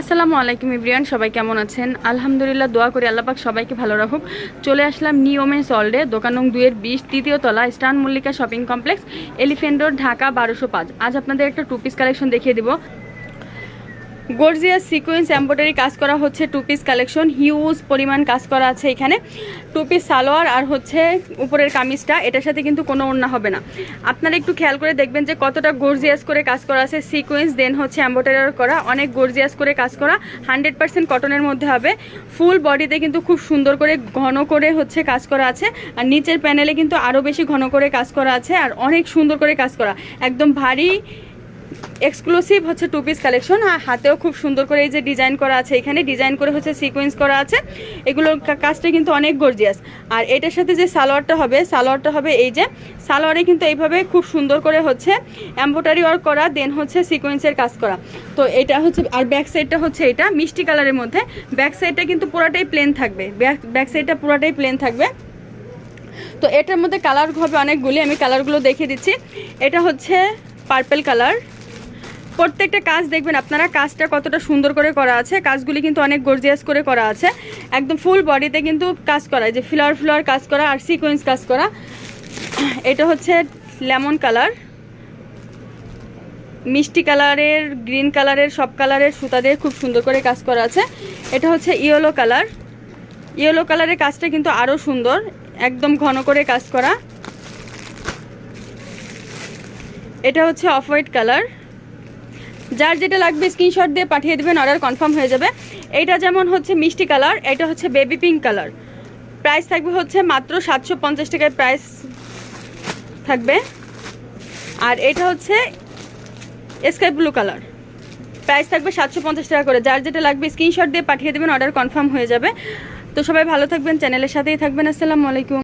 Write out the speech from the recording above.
আসসালামু আলাইকুম ইব্রিয়ান, সবাই কেমন আছেন? আলহামদুলিল্লাহ, দোয়া করি আল্লাপাক সবাইকে ভালো রাখুক। চলে আসলাম নিয়মে সল্ডে দোকান নং দুয়ের বিশ, তৃতীয় তলা, স্টান Mallika shopping complex, Elephant Road, Dhaka বারোশো পাঁচ। আজ আপনাদের একটা টু পিস কালেকশন দেখিয়ে দিব। গর্জিয়াস সিকোয়েন্স এম্ব্রয়ডারি কাজ করা হচ্ছে টু পিস কালেকশন হিউজ পরিমাণ কাজ করা আছে এখানে। টু পিস সালোয়ার আর হচ্ছে উপরের কামিজটা, এটার সাথে কিন্তু কোনো ওড়না হবে না। আপনারা একটু খেয়াল করে দেখবেন যে কতটা গর্জিয়াস করে কাজ করা আছে সিকোয়েন্স দেন হচ্ছে এম্ব্রয়ডারি করা। অনেক গর্জিয়াস করে কাজ করা হান্ড্রেড পার্সেন্ট কটনের মধ্যে হবে। ফুল বডিতে কিন্তু খুব সুন্দর করে ঘন করে হচ্ছে কাজ করা আছে। আর নিচের প্যানেলে কিন্তু আরও বেশি ঘন করে কাজ করা আছে। আর অনেক সুন্দর করে কাজ করা। একদম ভারী এক্সক্লুসিভ হচ্ছে টু পিস কালেকশন আর হাতেও খুব সুন্দর করে এই যে ডিজাইন করা আছে, এখানে ডিজাইন করে হচ্ছে সিকোয়েন্স করা আছে। এগুলোর কাজটা কিন্তু অনেক গর্জিয়াস আর এটার সাথে যে সালোয়ারটা হবে সালোয়ারটা হবে এই যে, সালোয়ারে কিন্তু এইভাবে খুব সুন্দর করে হচ্ছে এম্ব্রয়ডারি ওয়ার্ক করা দেন হচ্ছে সিকোয়েন্সের কাজ করা। তো এটা হচ্ছে, আর ব্যাক সাইডটা হচ্ছে এটা, মিষ্টি কালারের মধ্যে। ব্যাক সাইডটা কিন্তু পুরোটাই প্লেন থাকবে। ব্যাক ব্যাক সাইডটা পুরোটাই প্লেন থাকবে। তো এটার মধ্যে কালার হবে অনেকগুলি, আমি কালারগুলো দেখিয়ে দিচ্ছি। এটা হচ্ছে পার্পেল কালার প্রত্যেকটা কাজ দেখবেন, আপনারা কাজটা কতটা সুন্দর করে করা আছে, কাজগুলি কিন্তু অনেক গর্জিয়াস করে করা আছে। একদম ফুল বডিতে কিন্তু কাজ করা যে ফ্লাওয়ার ফ্লাওয়ার কাজ করা আর সিকোয়েন্স কাজ করা। এটা হচ্ছে লেমন কালার মিষ্টি কালারের গ্রিন কালারের, সব কালারের সুতা দিয়ে খুব সুন্দর করে কাজ করা আছে। এটা হচ্ছে ইয়েলো কালার ইয়েলো কালারের কাজটা কিন্তু আরও সুন্দর, একদম ঘন করে কাজ করা। এটা হচ্ছে অফ হোয়াইট কালার যার যেটা লাগবে স্ক্রিনশট দিয়ে পাঠিয়ে দেবেন অর্ডার কনফার্ম হয়ে যাবে। এইটা যেমন হচ্ছে মিষ্টি কালার এটা হচ্ছে বেবি পিঙ্ক কালার প্রাইস থাকবে হচ্ছে মাত্র সাতশো পঞ্চাশ টাকার প্রাইস থাকবে। আর এটা হচ্ছে স্কাই ব্লু কালার প্রাইস থাকবে সাতশো পঞ্চাশ টাকা করে। যার যেটা লাগবে স্ক্রিনশট দিয়ে পাঠিয়ে দেবেন অর্ডার কনফার্ম হয়ে যাবে। তো সবাই ভালো থাকবেন চ্যানেলের সাথেই থাকবেন। আসসালামু আলাইকুম।